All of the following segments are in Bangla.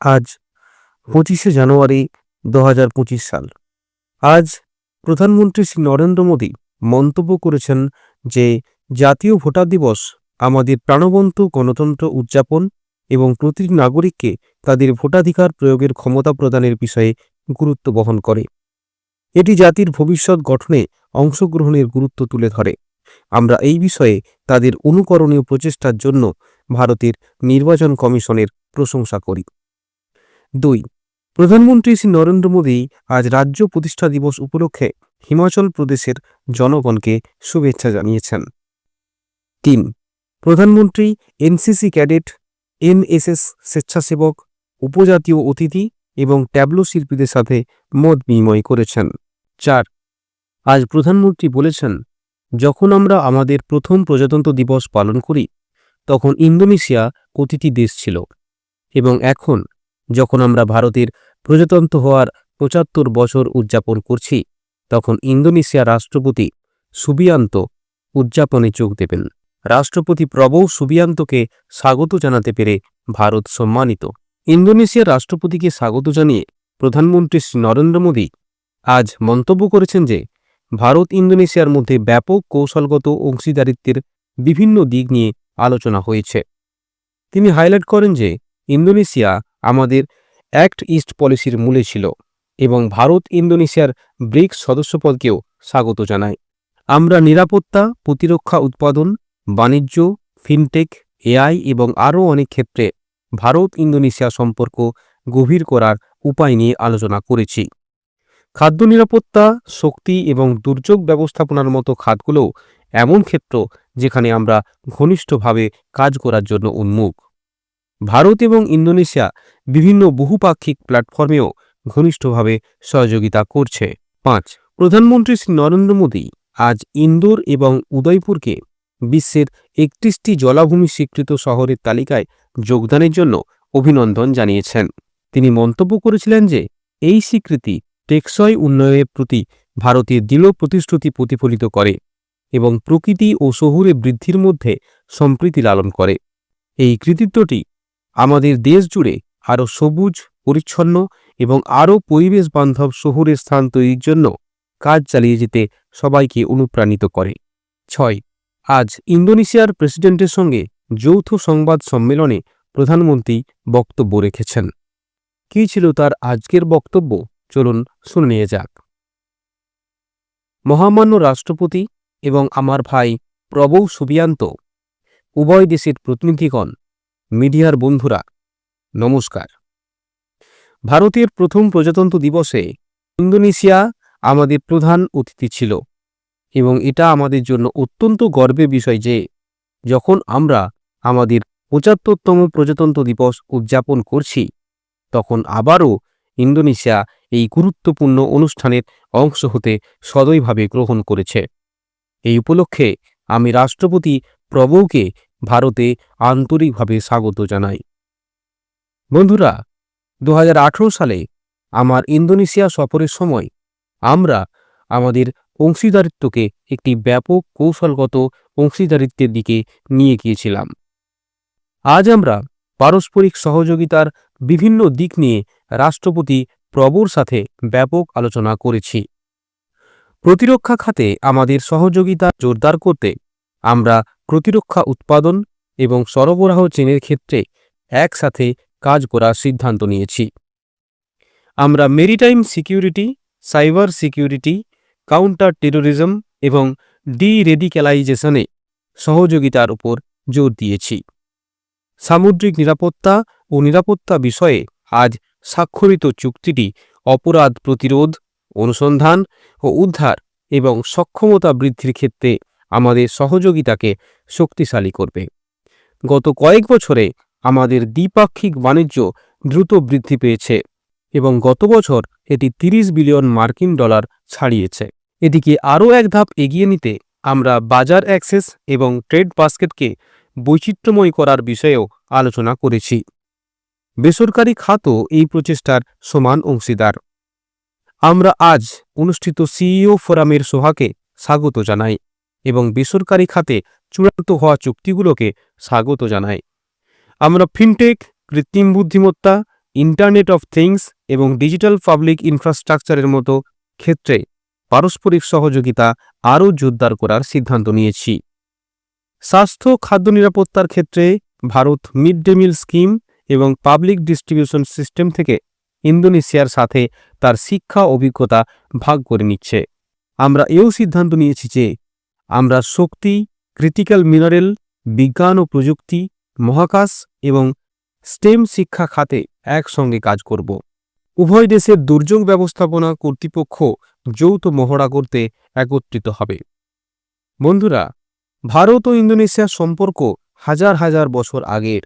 আজ পঁচিশে জানুয়ারি দু হাজার পঁচিশ সাল। আজ প্রধানমন্ত্রী শ্রী নরেন্দ্র মোদী মন্তব্য করেছেন যে, জাতীয় ভোটার দিবস আমাদের প্রাণবন্ত গণতন্ত্র উদযাপন এবং প্রতিটি নাগরিককে তাদের ভোটাধিকার প্রয়োগের ক্ষমতা প্রদানের বিষয়ে গুরুত্ব বহন করে। এটি জাতির ভবিষ্যৎ গঠনে অংশগ্রহণের গুরুত্ব তুলে ধরে। আমরা এই বিষয়ে তাদের অনুকরণীয় প্রচেষ্টার জন্য ভারতের নির্বাচন কমিশনের প্রশংসা করি। দুই। প্রধানমন্ত্রী শ্রী নরেন্দ্র মোদী আজ রাজ্য প্রতিষ্ঠা দিবস উপলক্ষে হিমাচল প্রদেশের জনগণকে শুভেচ্ছা জানিয়েছেন। তিন। প্রধানমন্ত্রী, এনসিসি ক্যাডেট, এনএসএস স্বেচ্ছাসেবক, উপজাতীয় অতিথি এবং ট্যাবলো শিল্পীদের সাথে মত বিনিময় করেছেন। চার। আজ প্রধানমন্ত্রী বলেছেন, যখন আমরা আমাদের প্রথম প্রজাতন্ত্র দিবস পালন করি, তখন ইন্দোনেশিয়া অতিথি দেশ ছিল এবং এখন যখন আমরা ভারতের প্রজাতন্ত্র হওয়ার পঁচাত্তর বছর উদযাপন করছি, তখন ইন্দোনেশিয়া রাষ্ট্রপতি সুবিয়ান্ত উদযাপনে যোগ দেবেন। রাষ্ট্রপতি প্রবৌ সুবিয়ান্তকে স্বাগত জানাতে পেরে ভারত সম্মানিত। ইন্দোনেশিয়ার রাষ্ট্রপতিকে স্বাগত জানিয়ে প্রধানমন্ত্রী শ্রী নরেন্দ্র মোদী আজ মন্তব্য করেছেন যে, ভারত ইন্দোনেশিয়ার মধ্যে ব্যাপক কৌশলগত অংশীদারিত্বের বিভিন্ন দিক নিয়ে আলোচনা হয়েছে। তিনি হাইলাইট করেন যে, ইন্দোনেশিয়া আমাদের অ্যাক্ট ইস্ট পলিসির মূলে ছিল এবং ভারত ইন্দোনেশিয়ার ব্রিক্স সদস্যপদকেও স্বাগত জানায়। আমরা নিরাপত্তা, প্রতিরক্ষা উৎপাদন, বাণিজ্য, ফিনটেক, এআই এবং আরও অনেক ক্ষেত্রে ভারত ইন্দোনেশিয়া সম্পর্ক গভীর করার উপায় নিয়ে আলোচনা করেছি। খাদ্য নিরাপত্তা, শক্তি এবং দুর্যোগ ব্যবস্থাপনার মতো খাতগুলোও এমন ক্ষেত্র যেখানে আমরা ঘনিষ্ঠভাবে কাজ করার জন্য উন্মুখ। ভারত এবং ইন্দোনেশিয়া বিভিন্ন বহুপাক্ষিক প্ল্যাটফর্মেও ঘনিষ্ঠভাবে সহযোগিতা করছে। পাঁচ, প্রধানমন্ত্রী শ্রী নরেন্দ্র মোদী আজ ইন্দোর এবং উদয়পুরকে বিশ্বের একত্রিশটি জলাভূমি স্বীকৃত শহরের তালিকায় যোগদানের জন্য অভিনন্দন জানিয়েছেন। তিনি মন্তব্য করেছিলেন যে, এই স্বীকৃতি টেকসই উন্নয়নের প্রতি ভারতের দৃঢ় প্রতিশ্রুতি প্রতিফলিত করে এবং প্রকৃতি ও শহুরে বৃদ্ধির মধ্যে সম্প্রীতি লালন করে। এই কৃতিত্বটি আমাদের দেশ জুড়ে আরও সবুজ, পরিচ্ছন্ন এবং আরও পরিবেশ বান্ধব শহুরের স্থান তৈরির জন্য কাজ চালিয়ে যেতে সবাইকে অনুপ্রাণিত করে। ছয়, আজ ইন্দোনেশিয়ার প্রেসিডেন্টের সঙ্গে যৌথ সংবাদ সম্মেলনে প্রধানমন্ত্রী বক্তব্য রেখেছেন। কী ছিল তার আজকের বক্তব্য? চলুন শুনে নিয়ে যাক। মহামান্য রাষ্ট্রপতি এবং আমার ভাই প্রবৌ সুবিয়ান্ত, উভয় দেশের প্রতিনিধিগণ মিডিয়ার বন্ধুরা, নমস্কার। ভারতের প্রথম প্রজাতন্ত্র দিবসে ইন্দোনেশিয়া আমাদের প্রধান অতিথি ছিল এবং এটা আমাদের জন্য অত্যন্ত গর্বের বিষয় যে যখন আমরা আমাদের পঁচাত্তরতম প্রজাতন্ত্র দিবস উদযাপন করছি, তখন আবারও ইন্দোনেশিয়া এই গুরুত্বপূর্ণ অনুষ্ঠানের অংশ হতে সদয়ভাবে গ্রহণ করেছে। এই উপলক্ষে আমি রাষ্ট্রপতি প্রবৌকে ভারতে আন্তরিকভাবে স্বাগত জানাই। বন্ধুরা দু হাজার আঠারো সালে আমার ইন্দোনেশিয়া সফরের সময় আমরা আমাদের অংশীদারিত্বকে একটি ব্যাপক কৌশলগত অংশীদারিত্বের দিকে নিয়ে গিয়েছিলাম। আজ আমরা পারস্পরিক সহযোগিতার বিভিন্ন দিক নিয়ে রাষ্ট্রপতি প্রবর সাথে ব্যাপক আলোচনা করেছি। প্রতিরক্ষা খাতে আমাদের সহযোগিতা জোরদার করতে আমরা প্রতিরক্ষা উৎপাদন এবং সরবরাহ চেনের ক্ষেত্রে একসাথে কাজ করার সিদ্ধান্ত নিয়েছি। আমরা maritime security, cyber security, counter terrorism এবং ডি রেডিক্যালাইজেশনে সহযোগিতার উপর জোর দিয়েছি। সামুদ্রিক নিরাপত্তা ও নিরাপত্তা বিষয়ে আজ স্বাক্ষরিত চুক্তিটি অপরাধ প্রতিরোধ, অনুসন্ধান ও উদ্ধার এবং সক্ষমতা বৃদ্ধির ক্ষেত্রে আমাদের সহযোগিতাকে শক্তিশালী করবে। গত কয়েক বছরে আমাদের দ্বিপাক্ষিক বাণিজ্য দ্রুত বৃদ্ধি পেয়েছে এবং গত বছর এটি ৩০ বিলিয়ন মার্কিন ডলার ছাড়িয়েছে। এটিকে আরও এক ধাপ এগিয়ে নিতে আমরা বাজার অ্যাক্সেস এবং ট্রেড বাস্কেটকে বৈচিত্র্যময় করার বিষয়েও আলোচনা করেছি। বেসরকারি খাতও এই প্রচেষ্টার সমান অংশীদার। আমরা আজ অনুষ্ঠিত সিইও ফোরামের সোহাকে স্বাগত জানাই। এবং বেসরকারি খাতে চূড়ান্ত হওয়া চুক্তিগুলোকে স্বাগত জানায় আমরা ফিনটেক, কৃত্রিম বুদ্ধিমত্তা, ইন্টারনেট অফ থিংস এবং ডিজিটাল পাবলিক ইনফ্রাস্ট্রাকচারের মতো ক্ষেত্রে পারস্পরিক সহযোগিতা আরও জোরদার করার সিদ্ধান্ত নিয়েছি। স্বাস্থ্য খাদ্য নিরাপত্তার ক্ষেত্রে Bharat mid day meal scheme এবং পাবলিক ডিস্ট্রিবিউশন সিস্টেম থেকে ইন্দোনেশিয়ার সাথে তার শিক্ষা অভিজ্ঞতা ভাগ করে নিচ্ছে। আমরা এও সিদ্ধান্ত নিয়েছি যে আমরা শক্তি ক্রিটিক্যাল মিনারেল বিজ্ঞান ও প্রযুক্তি, মহাকাশ এবং স্টেম শিক্ষা খাতে একসঙ্গে কাজ করব। উভয় দেশের দুর্যোগ ব্যবস্থাপনা কর্তৃপক্ষ যৌথ মহড়া করতে একত্রিত হবে। বন্ধুরা, ভারত ও ইন্দোনেশিয়ার সম্পর্ক হাজার হাজার বছর আগের।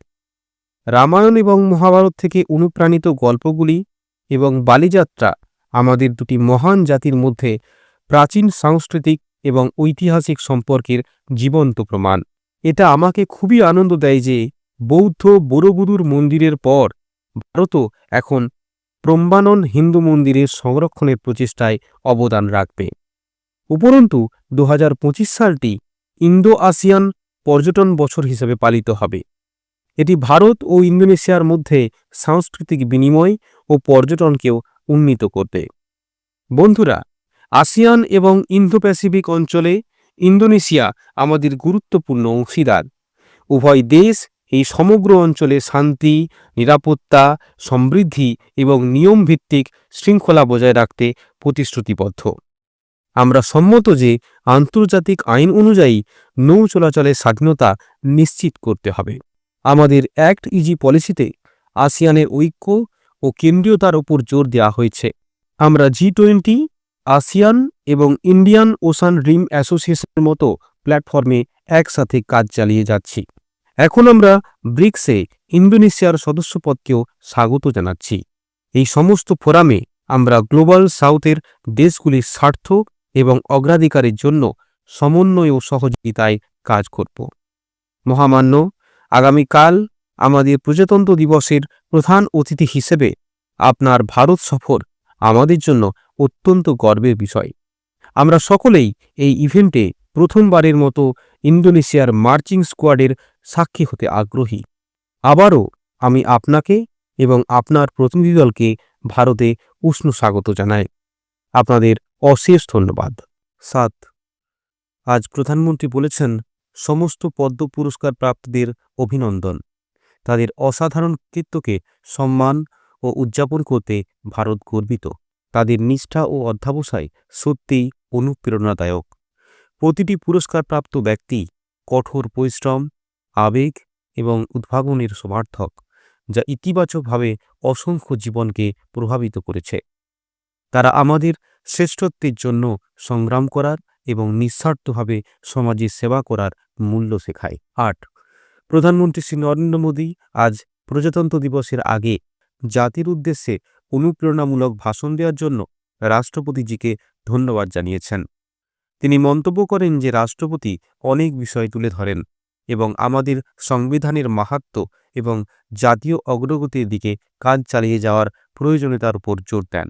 রামায়ণ এবং মহাভারত থেকে অনুপ্রাণিত গল্পগুলি এবং বালিযাত্রা আমাদের দুটি মহান জাতির মধ্যে প্রাচীন সাংস্কৃতিক এবং ঐতিহাসিক সম্পর্কের জীবন্ত প্রমাণ। এটা আমাকে খুবই আনন্দ দেয় যে বৌদ্ধ বড়গুরুর মন্দিরের পর ভারতও এখন প্রম্বানন হিন্দু মন্দিরের সংরক্ষণের প্রচেষ্টায় অবদান রাখবে। উপরন্তু দু হাজার পঁচিশ সালটি ইন্দো আসিয়ান পর্যটন বছর হিসেবে পালিত হবে। এটি ভারত ও ইন্দোনেশিয়ার মধ্যে সাংস্কৃতিক বিনিময় ও পর্যটনকেও উন্নীত করবে। বন্ধুরা আসিয়ান এবং ইন্দো প্যাসিফিক অঞ্চলে ইন্দোনেশিয়া আমাদের গুরুত্বপূর্ণ অংশীদার। উভয় দেশ এই সমগ্র অঞ্চলে শান্তি, নিরাপত্তা, সমৃদ্ধি এবং নিয়মভিত্তিক শৃঙ্খলা বজায় রাখতে প্রতিশ্রুতিবদ্ধ। আমরা সম্মত যে আন্তর্জাতিক আইন অনুযায়ী নৌ চলাচলের স্বাধীনতা নিশ্চিত করতে হবে। আমাদের অ্যাক্ট ইজি পলিসিতে আসিয়ানের ঐক্য ও কেন্দ্রীয়তার উপর জোর দেওয়া হয়েছে। আমরা জি টোয়েন্টি আসিয়ান এবং ইন্ডিয়ান ওশান রিম অ্যাসোসিয়েশনের মতো প্ল্যাটফর্মে একসাথে কাজ চালিয়ে যাচ্ছি। এখন আমরা ব্রিক্সে ইন্দোনেশিয়ার সদস্যপদকেও স্বাগত জানাচ্ছি। এই সমস্ত ফোরামে আমরা গ্লোবাল সাউথের দেশগুলির স্বার্থ এবং অগ্রাধিকারের জন্য সমন্বয় ও সহযোগিতায় কাজ করব। মহামান্য, আগামীকাল আমাদের প্রজাতন্ত্র দিবসের প্রধান অতিথি হিসেবে আপনার ভারত সফর আমাদের জন্য অত্যন্ত গর্বের বিষয়। আমরা সকলেই এই ইভেন্টে প্রথমবারের মতো ইন্দোনেশিয়ার মার্চিং স্কোয়াডের সাক্ষী হতে আগ্রহী। আবারও আমি আপনাকে এবং আপনার প্রতিনিধি দলকে ভারতে উষ্ণ স্বাগত জানাই। আপনাদের অশেষ ধন্যবাদ। সাত। আজ প্রধানমন্ত্রী বলেছেন, সমস্ত পদ্ম পুরস্কার প্রাপ্তদের অভিনন্দন। তাদের অসাধারণ কৃত্যকে সম্মান ও উদযাপন করতে ভারত গর্বিত। তাদের নিষ্ঠা ও অধ্যাবসায় সত্যিই অনুপ্রেরণাদায়ক। প্রতিটি পুরস্কারপ্রাপ্ত ব্যক্তি কঠোর পরিশ্রম, আবেগ এবং উদ্ভাবনের সমার্থক, যা ইতিবাচকভাবে অসংখ্য জীবনকে প্রভাবিত করেছে। তারা আমাদের শ্রেষ্ঠত্বের জন্য সংগ্রাম করার এবং নিঃস্বার্থভাবে সমাজের সেবা করার মূল্য শেখায়। আট, প্রধানমন্ত্রী শ্রী নরেন্দ্র মোদী আজ প্রজাতন্ত্র দিবসের আগে জাতির উদ্দেশ্যে অনুপ্রেরণামূলক ভাষণ দেওয়ার জন্য রাষ্ট্রপতিজিকে ধন্যবাদ জানিয়েছেন। তিনি মন্তব্য করেন যে রাষ্ট্রপতি অনেক বিষয় তুলে ধরেন এবং আমাদের সংবিধানের মাহাত্ম এবং জাতীয় অগ্রগতির দিকে কাজ চালিয়ে যাওয়ার প্রয়োজনীয়তার উপর জোর দেন।